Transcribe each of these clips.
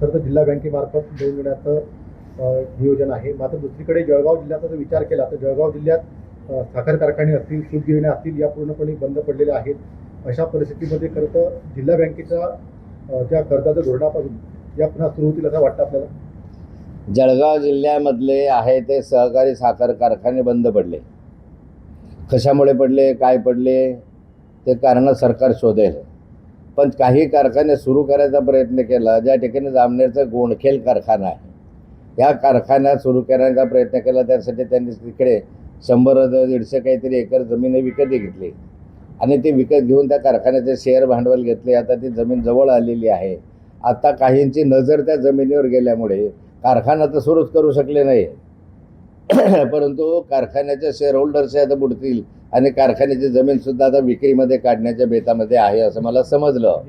खरं तर जिल्हा बँकेमार्फत लोन देण्याचं नियोजन आहे. मात्र दुसरीकडे जळगाव जिल्ह्याचा जर विचार केला तर जळगाव जिल्ह्यात साखर कारखाने असतील सूत गिरण्या असतील या पूर्णपणे बंद पडलेल्या आहेत. अशा परिस्थितीमध्ये खरं तर जिल्हा बँकेच्या त्या ज्या कर्जाच्या धोरणापासून या पुन्हा सुरू होतील असं वाटतं आपल्याला? जळगाव जिल्ह्यामधले आहे ते सहकारी साखर कारखाने बंद पडले. कशामुळे पडले काय पडले ते कारणं सरकार शोधेल. पण काही कारखाने सुरू करायचा प्रयत्न केला ज्या ठिकाणी जामनेरचा गोंडखेल कारखाना आहे. ह्या कारखान्यात सुरू करण्याचा प्रयत्न केला त्यासाठी त्यांनी तिकडे शंभर दीडशे काहीतरी एकर जमीन विकत घेतली. आणि ती विकत घेऊन त्या कारखान्याचे शेअर भांडवल घेतले. आता ती जमीन जवळ आलेली आहे. आता काहींची नजर त्या जमिनीवर गेल्यामुळे कारखाना तर सुरूच करू शकले नाही परंतु कारखान्याचे शेअर होल्डर्स आता बुडतील आणि कारखान्याची जमीनसुद्धा आता विक्रीमध्ये काढण्याच्या बेतामध्ये आहे असं मला समजलं.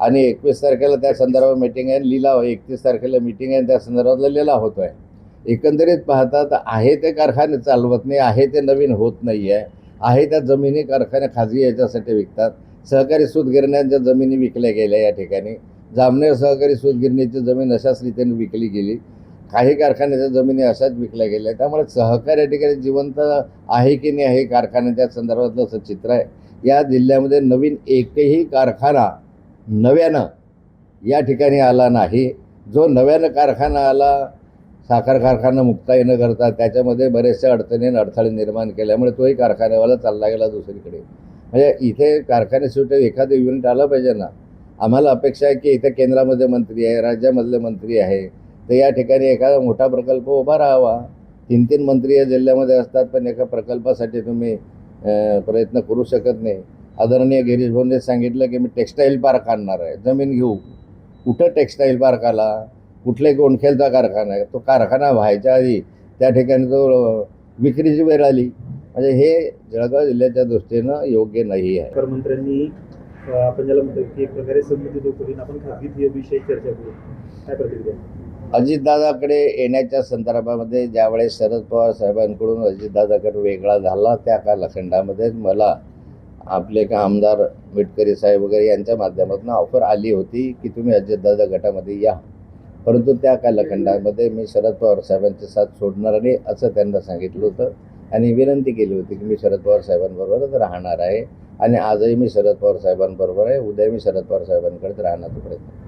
आणि एकवीस तारखेला त्या संदर्भात मीटिंग आहे. लिलाव एकतीस तारखेला मीटिंग आहे त्या संदर्भातला लिलाव होतो आहे एकंदरीत पाहता तर आहे ते कारखाने चालवत नाही आहे ते नवीन होत नाही आहे आहे त्या जमिनी कारखाने खाजगी याच्यासाठी विकतात. सहकारी सूतगिरण्यांच्या जमिनी विकल्या गेल्या या ठिकाणी. जामनेर सहकारी सूतगिरणीची जमीन अशाच रीतीने विकली गेली. काही कारखान्याच्या जमिनी अशाच विकल्या गेल्या त्यामुळे सहकार या ठिकाणी जिवंत आहे की नाही हे कारखान्याच्या संदर्भातलं असं चित्र आहे. या जिल्ह्यामध्ये नवीन एकही कारखाना नव्यानं या ठिकाणी आला नाही. जो नव्यानं कारखाना आला साखर कारखाना मुक्ता येणं करता त्याच्यामध्ये बरेचशा अडचणी अडथळे निर्माण केल्यामुळे तोही कारखान्यावाला चालला गेला दुसरीकडे. म्हणजे इथे कारखाने सुटे एखादं युनिट आलं पाहिजे ना. आम्हाला अपेक्षा आहे की इथे केंद्रामध्ये मंत्री आहे राज्यामधले मंत्री आहे. तर या ठिकाणी एखादा मोठा प्रकल्प उभा राहावा. तीन तीन मंत्री या जिल्ह्यामध्ये असतात पण एका प्रकल्पासाठी तुम्ही प्रयत्न करू शकत नाही. आदरणीय गिरीश भाऊने सांगितलं की मी टेक्स्टाईल पार्क आणणार आहे. जमीन घेऊ. कुठं टेक्स्टाईल पार्क आला? कुठले गोंडखेलचा कारखाना आहे? तो कारखाना व्हायच्या आधी त्या ठिकाणी तो विक्रीची वेळ आली. म्हणजे हे जळगाव जिल्ह्याच्या दृष्टीनं योग्य नाही आहे. मंत्र्यांनी आपण ज्याला म्हणतो की एक प्रकारे संमती आपण खाजगी विषयी चर्चा करू. काय प्रतिक्रिया? अजितदादाकडे येण्याच्या संदर्भामध्ये ज्यावेळेस शरद पवार साहेबांकडून अजितदादाकडे वेगळा झाला त्या कालखंडामध्ये मला आपले का आमदार मिटकरी साहेब वगैरे यांच्या माध्यमातून ऑफर आली होती की तुम्ही अजितदादा गटामध्ये या. परंतु त्या कालखंडामध्ये मी शरद पवार साहेबांची साथ सोडणार नाही असं त्यांना सांगितलं होतं. आणि विनंती केली होती की मी शरद पवार साहेबांबरोबरच राहणार आहे. आणि आजही मी शरद पवार साहेबांबरोबर आहे. उद्या मी शरद पवार साहेबांकडेच राहण्याचा प्रयत्न